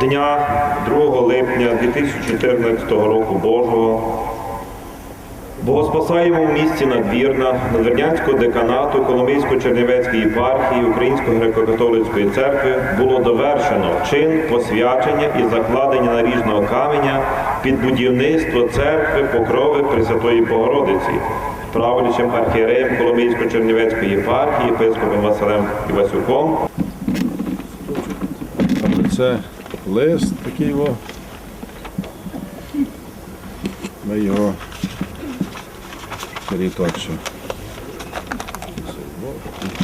дня 2 липня 2014 року Божого. Богоспасаємо в місті Надвірна Надвірнянського деканату Коломийсько-Чернівецької єпархії Української греко-католицької церкви було довершено чин посвячення і закладення наріжного каменя під будівництво церкви Покрови Пресвятої Богородиці правлячим архієреєм Коломийсько-Чернівецької єпархії єпископом Василем Івасюком. Це лист такий о. Ми його переточимо.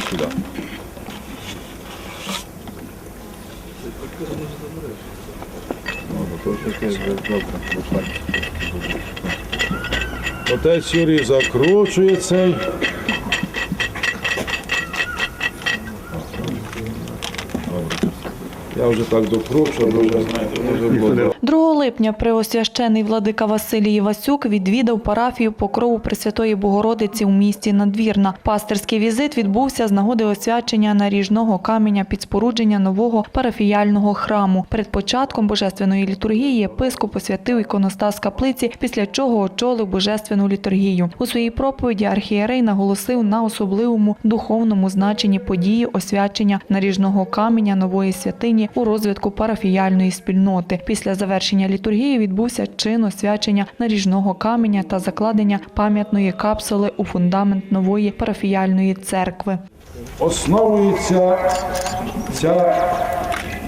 Сюди. Отець Юрій закручує цей. Я вже так бо вже знаєте, вже було. 2 липня преосвящений владика Василій Івасюк відвідав парафію покрову Пресвятої Богородиці у місті Надвірна. Пастирський візит відбувся з нагоди освячення наріжного каменя під спорудження нового парафіяльного храму. Перед початком божественної літургії єпископ освятив іконостас каплиці, після чого очолив божественну літургію. У своїй проповіді архієрей наголосив на особливому духовному значенні події освячення наріжного каменя нової святині у розвитку парафіяльної спільноти. Після завершення літургії відбувся чин освячення наріжного каменя та закладення пам'ятної капсули у фундамент нової парафіяльної церкви. Основується ця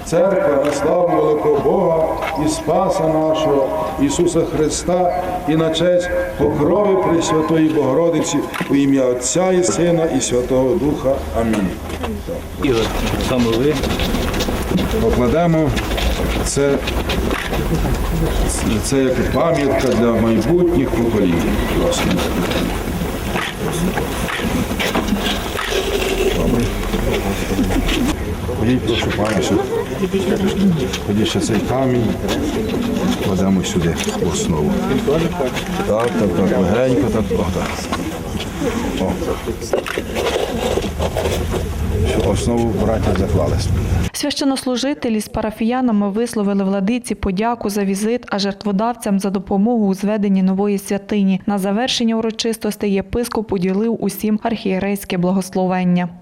церква на славу великого Бога і Спаса нашого Ісуса Христа і на честь покрови Пресвятої Богородиці у ім'я Отця і Сина і Святого Духа. Амінь. Ігор, саме ви. Покладемо це, це як пам'ятка для майбутніх поколінь. Власне. Ходіть, прошу пана, ходіть ще цей камінь, кладемо сюди в основу. Так, так, так, легенько, так, о, так. О. Щоб основу браття заклались. Священнослужителі з парафіянами висловили владиці подяку за візит, а жертводавцям за допомогу у зведенні нової святині. На завершення урочистостей єпископ уділив усім архієрейське благословення.